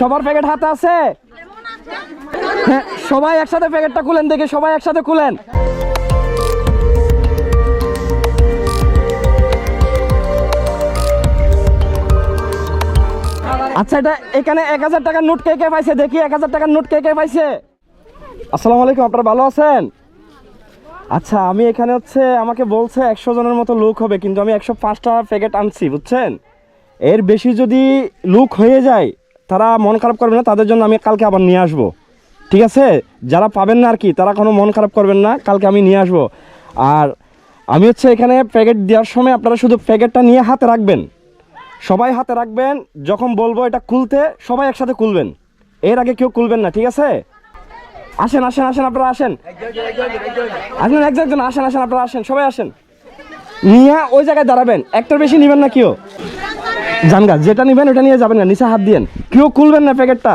সবার প্যাকেট হাতে আছে? হ্যাঁ সবাই একসাথে প্যাকেটটা খুলেন, দেখে সবাই একসাথে খুলেন। আচ্ছা এটা এখানে এক হাজার টাকার নোট কে কে পাইছে? দেখি, এক হাজার টাকার নোট কে কে পাইছে? আসসালামু আলাইকুম, আপনারা ভালো আছেন? আচ্ছা আমি এখানে হচ্ছে, আমাকে বলছে একশো জনের মতো লোক হবে, কিন্তু আমি একশো পাঁচটা প্যাকেট আনছি, বুঝছেন? এর বেশি যদি লুক হয়ে যায় তারা মন খারাপ করবে না, তাদের জন্য আমি কালকে আবার নিয়ে আসব। ঠিক আছে? যারা পাবেন না আর কি, তারা কোনো মন খারাপ করবেন না, কালকে আমি নিয়ে আসব। আর আমি হচ্ছে এখানে প্যাকেট দেওয়ার সময় আপনারা শুধু প্যাকেটটা নিয়ে হাতে রাখবেন। সবাই হাতে রাখবেন, যখন বলব এটা খুলতে, সবাই একসাথে খুলবেন। এর আগে কেউ খুলবেন না, ঠিক আছে? আসেন আসেন আসেন আপনারা আসেন। আসেন, একজন আসেন আসেন আপনারা আসেন, সবাই আসেন। নিয়ে ওই জায়গায় দাঁড়াবেন, একটার বেশি নেবেন না কেউ। জানগা, যেটা নিবেন ওটা নিয়ে যাবেন না, নিচে হাত দিয়েন। কেউ খুলবেন না প্যাকেটটা।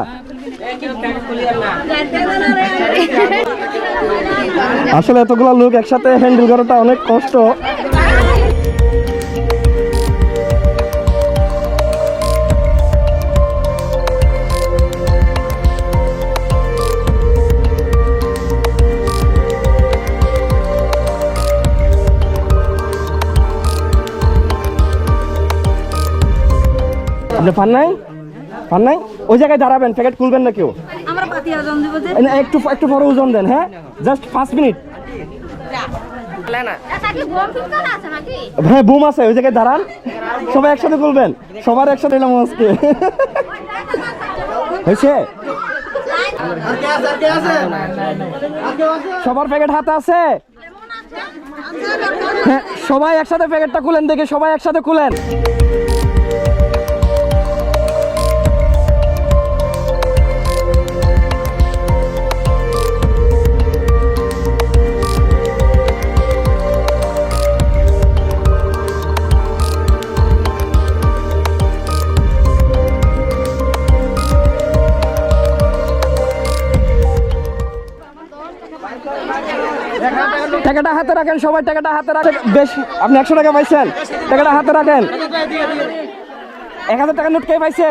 আসলে এতগুলো লোক একসাথে হ্যান্ডেল করাটা অনেক কষ্ট। আপনি পান নাই? পান নাই? ওই জায়গায় দাঁড়াবেন প্যাকেট খুলবেন না কেউ? একটু একটু পরে ওজন দেন হ্যাঁ? জাস্ট পাঁচ মিনিট। নাকি? হ্যাঁ বুম আছে ওই জায়গায় দাঁড়ান। সবাই একসাথে বলবেন সবার একসাথে এলাম আজকে। হয়েছে? সবার প্যাকেট হাতে আছে? হ্যাঁ সবাই একসাথে প্যাকেটটা খুলেন দেখে সবাই একসাথে খুলেন। টাকাটা হাতে রাখেন, সবাই টাকাটা হাতে রাখেন। বেশ, আপনি একশো টাকা পাইছেন। টাকাটা হাতে রাখেন। এক হাজার টাকার নোট কে পাইছে।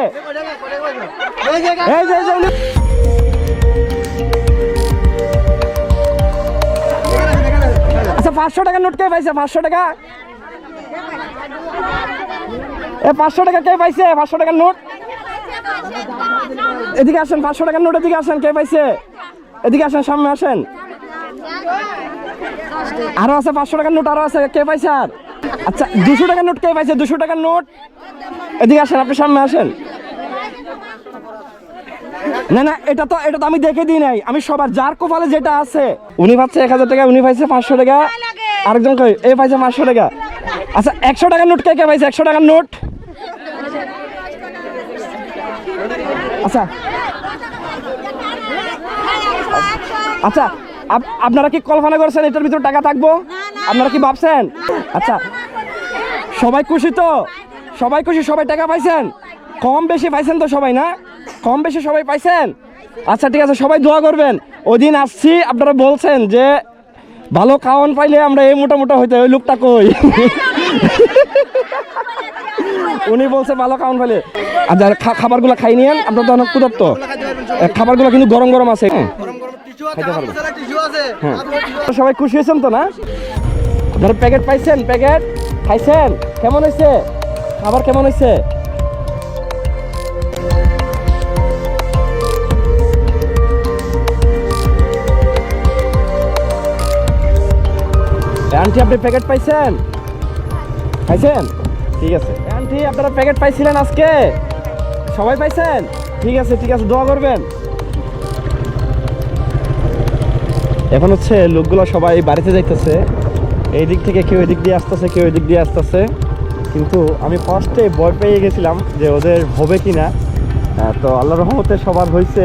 আচ্ছা পাঁচশো টাকার নোট কে পাইছে, পাঁচশো টাকা। এ, পাঁচশো টাকা কে পাইছে? পাঁচশো টাকার নোট এদিকে আসেন, পাঁচশো টাকার নোট এদিকে আসেন, কে পাইছে? এদিকে আসেন, সামনে আসেন। আরও আছে পাঁচশো টাকার নোট, আরও আছে। কে পাইছে আর? আচ্ছা দুশো টাকার নোট কে পাইছে? দুশো টাকার নোট? এদিকে আসেন, আপনি সামনে আসেন। না না, এটা তো এটা তো আমি দেখে দিই নাই। আমি সবার যার কোপালে যেটা আছে, উনি পাচ্ছে এক হাজার টাকা, উনি পাইছে পাঁচশো টাকা। আরেকজন কই, এ পাইছে পাঁচশো টাকা। আচ্ছা একশো টাকার নোট কে কে পাইছে? একশো টাকার নোট? আচ্ছা। আচ্ছা আপনারা কি কল্পনা করছেন এটার ভিতরে টাকা থাকব? আপনারা কি ভাবছেন? আচ্ছা সবাই খুশি তো? সবাই খুশি সবাই টাকা পাইছেন? কম বেশি পাইছেন তো সবাই না? কম বেশি সবাই পাইছেন? আচ্ছা ঠিক আছে সবাই দোয়া করবেন। ওই দিন আসছি আপনারা বলছেন যে ভালো খাওয়ান পাইলে আমরা এই মোটা হইতে ওই লোকটা কই? উনি বলছে ভালো খাওয়ান পাইলে। আর যারা খাবারগুলো খাই নিয়েন আপনার তো অনেক এ, খাবারগুলো কিন্তু গরম গরম আছে। খাইতে পারবেন হ্যাঁ। সবাই খুশি হয়েছেন তো না? ধরো প্যাকেট পাইছেন প্যাকেট। খাইছেন? কেমন হয়েছে খাবার কেমন হয়েছে আন্টি আপনি প্যাকেট পাইছেন? পাইছেন ঠিক আছে। আন্টি আপনারা প্যাকেট পাইছিলেন আজকে? সবাই পাইছেন? ঠিক আছে ঠিক আছে দোয়া করবেন। এখন হচ্ছে লোকগুলো সবাই বাড়িতে যাইতেছে। এই দিক থেকে কেউ এদিক দিয়ে আসতেছে, কেউ এদিক দিয়ে আসতেছে। কিন্তু আমি ফার্স্টে ভয় পেয়ে গেছিলাম যে ওদের হবে কি না তো আল্লাহ রহমতে সবার হয়েছে